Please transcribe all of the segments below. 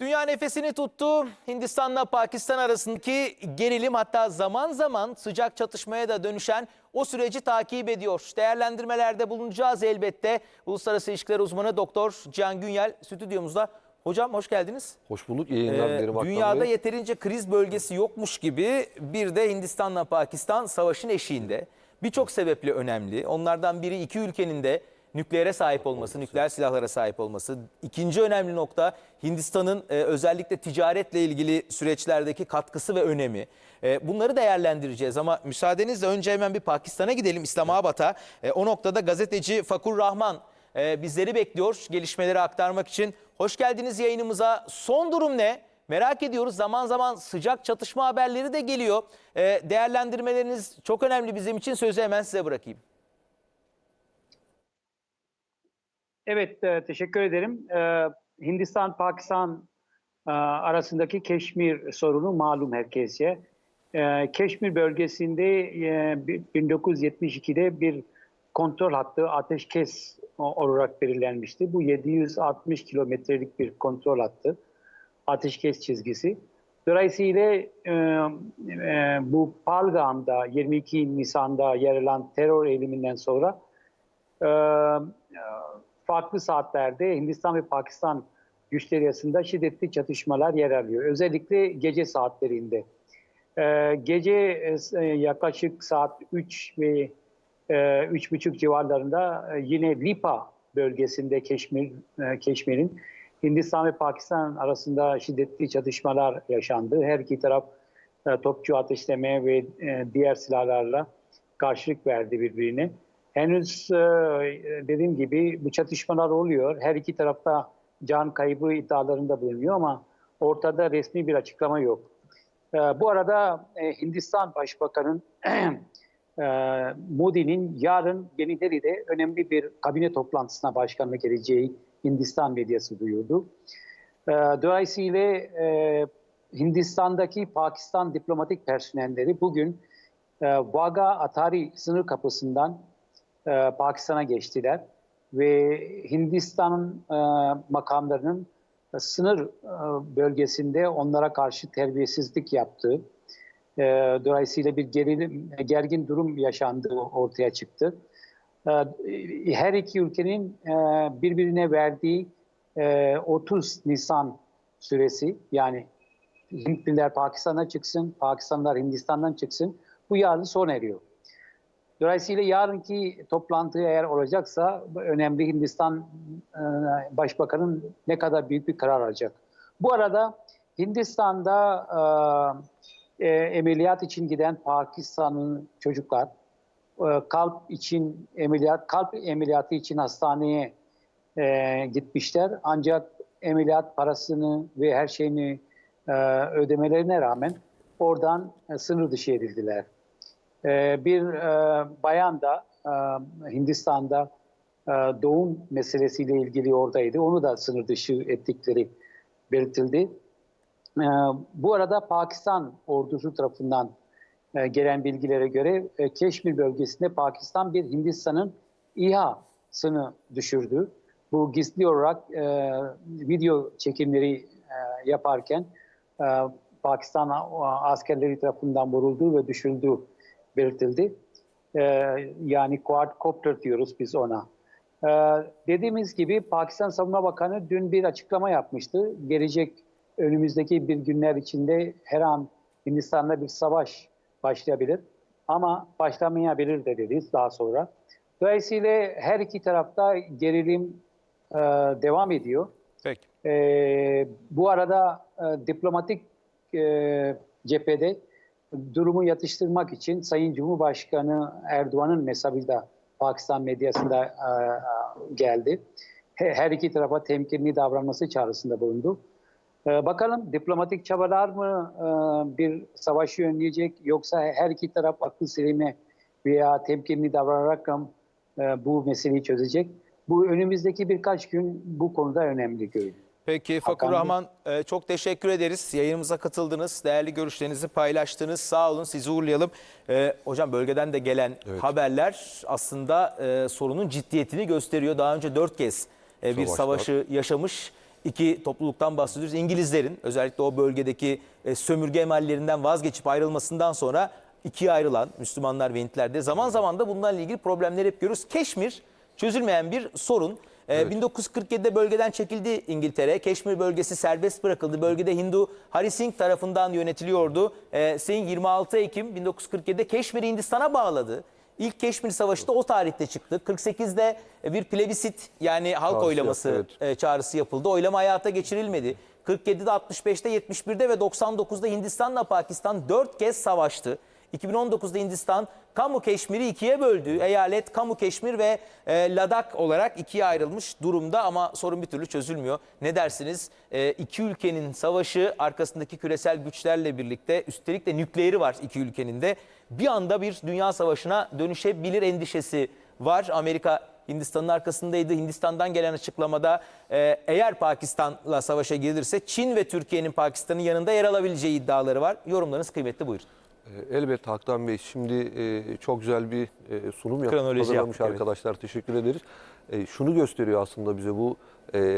Dünya nefesini tuttu. Hindistan'la Pakistan arasındaki gerilim hatta zaman zaman sıcak çatışmaya da dönüşen o süreci takip ediyor. Değerlendirmelerde bulunacağız elbette. Uluslararası İlişkiler Uzmanı Doktor Cihan Günyel stüdyomuzda. Hocam hoş geldiniz. Hoş bulduk. İyi yayınlar Ee, dilerim dünyada Bey. yeterince kriz bölgesi yokmuş gibi bir de Hindistan'la Pakistan savaşın eşiğinde. Birçok sebeple önemli. Onlardan biri iki ülkenin de nükleere sahip olması, nükleer silahlara sahip olması. İkinci önemli nokta Hindistan'ın e, özellikle ticaretle ilgili süreçlerdeki katkısı ve önemi. E, bunları değerlendireceğiz ama müsaadenizle önce hemen bir Pakistan'a gidelim İslamabad'a. E, o noktada gazeteci Fakur Rahman e, bizleri bekliyor gelişmeleri aktarmak için. Hoş geldiniz yayınımıza. Son durum ne? Merak ediyoruz. Zaman zaman sıcak çatışma haberleri de geliyor. E, değerlendirmeleriniz çok önemli bizim için. Sözü hemen size bırakayım. Evet, e, teşekkür ederim. E, Hindistan-Pakistan e, arasındaki Keşmir sorunu malum herkese. E, Keşmir bölgesinde e, bi- 1972'de bir kontrol hattı ateşkes olarak belirlenmişti. Bu 760 kilometrelik bir kontrol hattı, ateşkes çizgisi. Dolayısıyla e, e, bu Palgam'da 22 Nisan'da yer alan terör eyleminden sonra e, farklı saatlerde Hindistan ve Pakistan güçleri arasında şiddetli çatışmalar yer alıyor. Özellikle gece saatlerinde. Ee, gece e, yaklaşık saat 3 ve e, 3.30 civarlarında e, yine Lipa bölgesinde Keşmir, e, Keşmir'in Hindistan ve Pakistan arasında şiddetli çatışmalar yaşandı. Her iki taraf e, topçu ateşleme ve e, diğer silahlarla karşılık verdi birbirine. Henüz e, dediğim gibi bu çatışmalar oluyor. Her iki tarafta can kaybı iddialarında bulunuyor ama ortada resmi bir açıklama yok. E, bu arada e, Hindistan Başbakanı e, Modi'nin yarın Yeni Delhi'de önemli bir kabine toplantısına başkanlık geleceği Hindistan medyası duyurdu. E, dolayısıyla Hindistan'daki Pakistan diplomatik personelleri bugün e, Vaga Atari sınır kapısından e, Pakistan'a geçtiler ve Hindistan'ın e, makamlarının e, sınır e, bölgesinde onlara karşı terbiyesizlik yaptığı, e, dolayısıyla bir gerilim, gergin durum yaşandığı ortaya çıktı. E, her iki ülkenin e, birbirine verdiği e, 30 Nisan süresi yani Hintliler Pakistan'a çıksın, Pakistanlılar Hindistan'dan çıksın bu yarın sona eriyor. Dolayısıyla yarınki toplantı eğer olacaksa önemli Hindistan e, ne kadar büyük bir karar alacak. Bu arada Hindistan'da e, e, ameliyat için giden Pakistan'ın çocuklar e, kalp için ameliyat kalp ameliyatı için hastaneye e, gitmişler. Ancak ameliyat parasını ve her şeyini e, ödemelerine rağmen oradan e, sınır dışı edildiler. Ee, bir e, bayan da e, Hindistan'da e, doğum meselesiyle ilgili oradaydı. Onu da sınır dışı ettikleri belirtildi. E, bu arada Pakistan ordusu tarafından e, gelen bilgilere göre e, Keşmir bölgesinde Pakistan bir Hindistan'ın İHA'sını düşürdü. Bu gizli olarak e, video çekimleri e, yaparken e, Pakistan askerleri tarafından vurulduğu ve düşürüldüğü belirtildi. Ee, yani quadcopter diyoruz biz ona. Ee, dediğimiz gibi Pakistan Savunma Bakanı dün bir açıklama yapmıştı. Gelecek önümüzdeki bir günler içinde her an Hindistan'da bir savaş başlayabilir. Ama başlamayabilir de dedi daha sonra. Dolayısıyla her iki tarafta gerilim e, devam ediyor. Peki. Ee, bu arada e, diplomatik e, cephede durumu yatıştırmak için Sayın Cumhurbaşkanı Erdoğan'ın mesajı da Pakistan medyasında e, e, geldi. He- Her iki tarafa temkinli davranması çağrısında bulundu. E, bakalım diplomatik çabalar mı bir savaşı önleyecek yoksa her iki taraf akıl selime veya temkinli davranarak e, bu meseleyi çözecek? Bu önümüzdeki birkaç gün bu konuda önemli görünüyor. Peki Hakan Bey. Rahman e, çok teşekkür ederiz. Yayınımıza katıldınız. Değerli görüşlerinizi paylaştınız. Sağ olun sizi uğurlayalım. E, hocam bölgeden de gelen haberler aslında e, sorunun ciddiyetini gösteriyor. Daha önce dört kez e, bir Savaşlar. savaşı yaşamış iki topluluktan bahsediyoruz. İngilizlerin özellikle o bölgedeki e, sömürge emellerinden vazgeçip ayrılmasından sonra ikiye ayrılan Müslümanlar ve Hintler de zaman zaman da bunlarla ilgili problemleri hep görüyoruz. Keşmir çözülmeyen bir sorun. Ee, 1947'de bölgeden çekildi İngiltere. Keşmir bölgesi serbest bırakıldı. Bölgede Hindu Hari Singh tarafından yönetiliyordu. Ee, Singh 26 Ekim 1947'de Keşmir'i Hindistan'a bağladı. İlk Keşmir Savaşı da o tarihte çıktı. 48'de bir plebisit yani halk Çağrısı oylaması yaptı, e, çağrısı yapıldı. Oylama hayata geçirilmedi. 47'de, 65'te, 71'de ve 99'da Hindistan'la Pakistan 4 kez savaştı. 2019'da Hindistan Kamu Keşmir'i ikiye böldü. Eyalet Kamu Keşmir ve e, Ladak olarak ikiye ayrılmış durumda ama sorun bir türlü çözülmüyor. Ne dersiniz? E, iki ülkenin savaşı arkasındaki küresel güçlerle birlikte üstelik de nükleeri var iki ülkenin de. Bir anda bir dünya savaşına dönüşebilir endişesi var. Amerika Hindistan'ın arkasındaydı. Hindistan'dan gelen açıklamada e, eğer Pakistan'la savaşa girilirse Çin ve Türkiye'nin Pakistan'ın yanında yer alabileceği iddiaları var. Yorumlarınız kıymetli buyurun. E, Elbette Haktan Bey şimdi e, çok güzel bir e, sunum yapıp hazırlamış yaptık, evet. arkadaşlar. Teşekkür ederiz. E, şunu gösteriyor aslında bize bu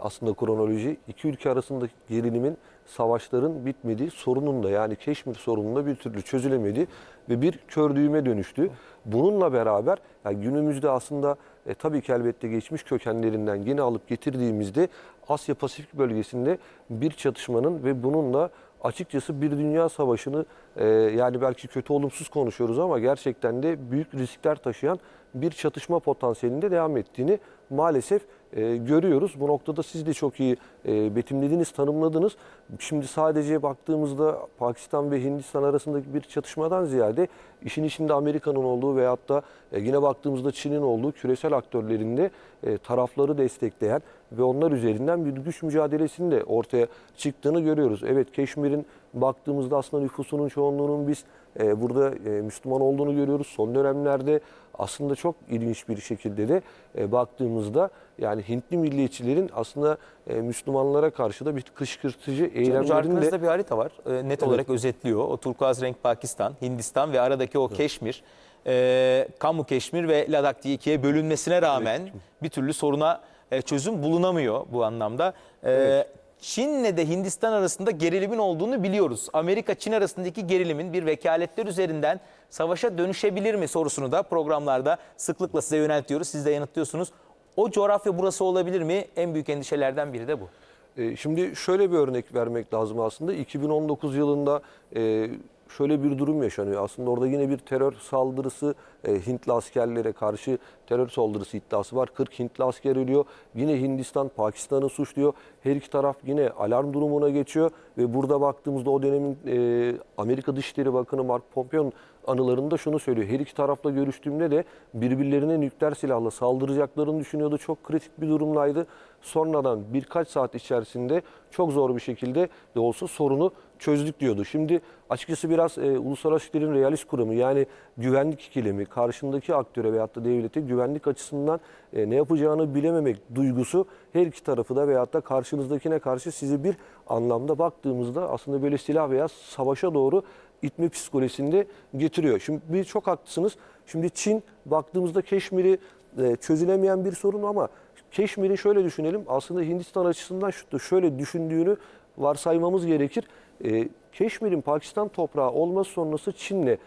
aslında kronoloji. iki ülke arasındaki gerilimin savaşların bitmediği sorunun da yani Keşmir sorunun da bir türlü çözülemedi ve bir kör düğüme dönüştü. Bununla beraber yani günümüzde aslında e, tabii ki elbette geçmiş kökenlerinden yine alıp getirdiğimizde Asya Pasifik bölgesinde bir çatışmanın ve bununla açıkçası bir dünya savaşını e, yani belki kötü olumsuz konuşuyoruz ama gerçekten de büyük riskler taşıyan bir çatışma potansiyelinde devam ettiğini maalesef e, görüyoruz. Bu noktada siz de çok iyi e, betimlediniz, tanımladınız. Şimdi sadece baktığımızda Pakistan ve Hindistan arasındaki bir çatışmadan ziyade işin içinde Amerika'nın olduğu veyahut da e, yine baktığımızda Çin'in olduğu küresel aktörlerinde e, tarafları destekleyen ve onlar üzerinden bir güç mücadelesinin de ortaya çıktığını görüyoruz. Evet Keşmir'in baktığımızda aslında nüfusunun çoğunluğunun biz e, burada e, Müslüman olduğunu görüyoruz. Son dönemlerde aslında çok ilginç bir şekilde de e, baktığımızda yani Hintli milliyetçilerin aslında e, Müslümanlara karşı da bir kışkırtıcı Hocam eylemlerin de bir harita var. Ee, net olarak özetliyor. O turkuaz renk Pakistan, Hindistan ve aradaki o Keşmir, e, Kamu Keşmir ve Ladak diye ikiye bölünmesine rağmen bir türlü soruna e, çözüm bulunamıyor bu anlamda. Ee, Evet. Çin'le de Hindistan arasında gerilimin olduğunu biliyoruz. Amerika-Çin arasındaki gerilimin bir vekaletler üzerinden savaşa dönüşebilir mi sorusunu da programlarda sıklıkla size yöneltiyoruz. Siz de yanıtlıyorsunuz. O coğrafya burası olabilir mi? En büyük endişelerden biri de bu. E, Şimdi şöyle bir örnek vermek lazım aslında. 2019 yılında e, şöyle bir durum yaşanıyor. Aslında orada yine bir terör saldırısı e, Hintli askerlere karşı terör saldırısı iddiası var. 40 Hintli asker ölüyor. Yine Hindistan Pakistan'ı suçluyor. Her iki taraf yine alarm durumuna geçiyor ve burada baktığımızda o dönemin e, Amerika Dışişleri Bakanı Mark Pompeo'nun anılarında şunu söylüyor. Her iki tarafla görüştüğümde de birbirlerine nükleer silahla saldıracaklarını düşünüyordu. Çok kritik bir durumdaydı. Sonradan birkaç saat içerisinde çok zor bir şekilde de olsa sorunu çözdük diyordu. Şimdi açıkçası biraz e, uluslararası ilişkilerin realist kuramı yani güvenlik ikilemi karşındaki aktöre veyahut da devlete güvenlik açısından e, ne yapacağını bilememek duygusu her iki tarafı da veyahut da karşınızdakine karşı sizi bir anlamda baktığımızda aslında böyle silah veya savaşa doğru itme psikolojisinde getiriyor. Şimdi bir çok haklısınız. Şimdi Çin baktığımızda Keşmir'i e, çözülemeyen bir sorun ama Keşmir'i şöyle düşünelim. Aslında Hindistan açısından şöyle düşündüğünü varsaymamız gerekir. E, Keşmir'in Pakistan toprağı olması sonrası Çin'le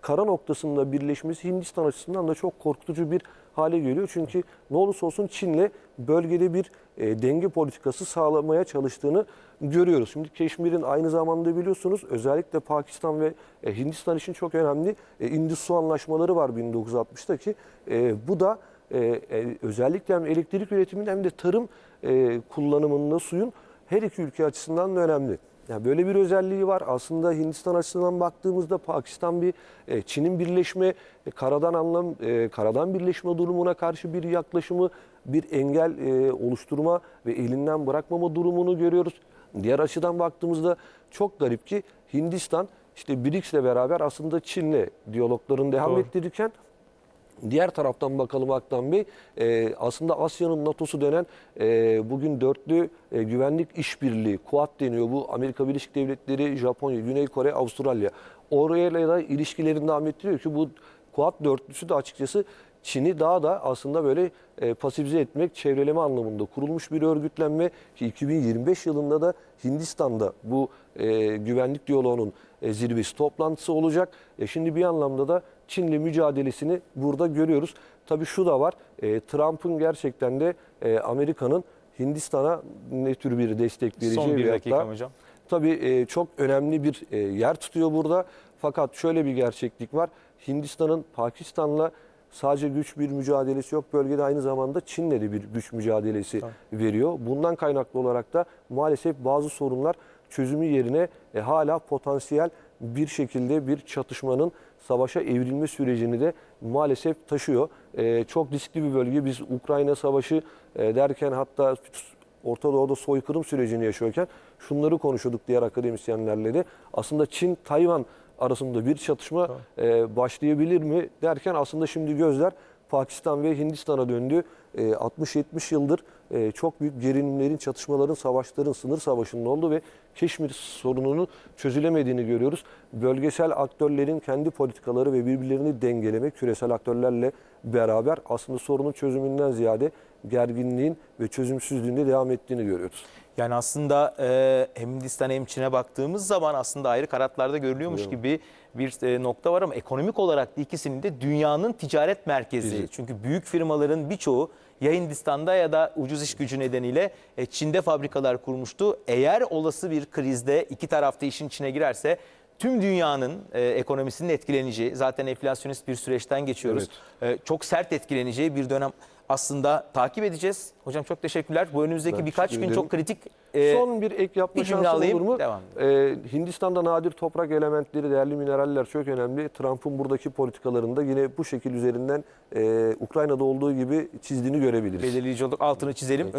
kara noktasında birleşmesi Hindistan açısından da çok korkutucu bir hale geliyor. Çünkü ne olursa olsun Çin'le bölgede bir e, denge politikası sağlamaya çalıştığını görüyoruz. Şimdi Keşmir'in aynı zamanda biliyorsunuz özellikle Pakistan ve e, Hindistan için çok önemli e, Indus Su anlaşmaları var 1960'taki. E, bu da e, e, özellikle hem elektrik üretiminin hem de tarım e, kullanımında suyun her iki ülke açısından da önemli. Yani böyle bir özelliği var. Aslında Hindistan açısından baktığımızda Pakistan bir e, Çin'in birleşme e, karadan anlam e, karadan birleşme durumuna karşı bir yaklaşımı, bir engel e, oluşturma ve elinden bırakmama durumunu görüyoruz. Diğer açıdan baktığımızda çok garip ki Hindistan işte BRICS'le beraber aslında Çin'le diyaloglarını devam Doğru. ettirirken Diğer taraftan bakalım Aktan Bey, e, aslında Asya'nın NATO'su denen e, bugün dörtlü e, güvenlik işbirliği, Quad deniyor bu Amerika Birleşik Devletleri, Japonya, Güney Kore, Avustralya. Oraya da ilişkilerini devam ettiriyor ki bu Quad dörtlüsü de açıkçası Çin'i daha da aslında böyle e, pasifize etmek, çevreleme anlamında kurulmuş bir örgütlenme ki 2025 yılında da Hindistan'da bu e, güvenlik diyaloğunun e, zirvesi toplantısı olacak. E, şimdi bir anlamda da Çin'le mücadelesini burada görüyoruz. Tabii şu da var, e, Trump'ın gerçekten de e, Amerika'nın Hindistan'a ne tür bir destek vereceği Son bir dakika da- hocam. Tabii e, çok önemli bir e, yer tutuyor burada. Fakat şöyle bir gerçeklik var. Hindistan'ın Pakistan'la sadece güç bir mücadelesi yok. Bölgede aynı zamanda Çin'le de bir güç mücadelesi veriyor. Bundan kaynaklı olarak da maalesef bazı sorunlar çözümü yerine e, hala potansiyel bir şekilde bir çatışmanın savaşa evrilme sürecini de maalesef taşıyor. E, çok riskli bir bölge. Biz Ukrayna Savaşı e, derken hatta Orta Doğu'da soykırım sürecini yaşıyorken şunları konuşuyorduk diğer akademisyenlerle de. Aslında Çin-Tayvan arasında bir çatışma e, başlayabilir mi derken aslında şimdi gözler Pakistan ve Hindistan'a döndü. E, 60-70 yıldır e, çok büyük gerilimlerin, çatışmaların, savaşların, sınır savaşının olduğu ve Keşmir sorununun çözülemediğini görüyoruz. Bölgesel aktörlerin kendi politikaları ve birbirlerini dengeleme, küresel aktörlerle beraber aslında sorunun çözümünden ziyade gerginliğin ve çözümsüzlüğünde devam ettiğini görüyoruz. Yani aslında e, hem Hindistan hem Çin'e baktığımız zaman aslında ayrı karatlarda görülüyormuş Değil gibi bir e, nokta var ama ekonomik olarak da ikisinin de dünyanın ticaret merkezi. Bizi. Çünkü büyük firmaların birçoğu ya Hindistan'da ya da ucuz iş gücü nedeniyle e, Çin'de fabrikalar kurmuştu. Eğer olası bir krizde iki tarafta işin içine girerse tüm dünyanın e, ekonomisinin etkileneceği, zaten enflasyonist bir süreçten geçiyoruz. E, çok sert etkileneceği bir dönem aslında takip edeceğiz. Hocam çok teşekkürler. Bu önümüzdeki Ben birkaç gün ederim. çok kritik e, Son bir ek yapma bir şansım alayım, olur mu? devam Ee, Hindistan'da nadir toprak elementleri, değerli mineraller çok önemli. Trump'ın buradaki politikalarında yine bu şekil üzerinden e, Ukrayna'da olduğu gibi çizdiğini görebiliriz. belirleyici olduk. Altını çizelim.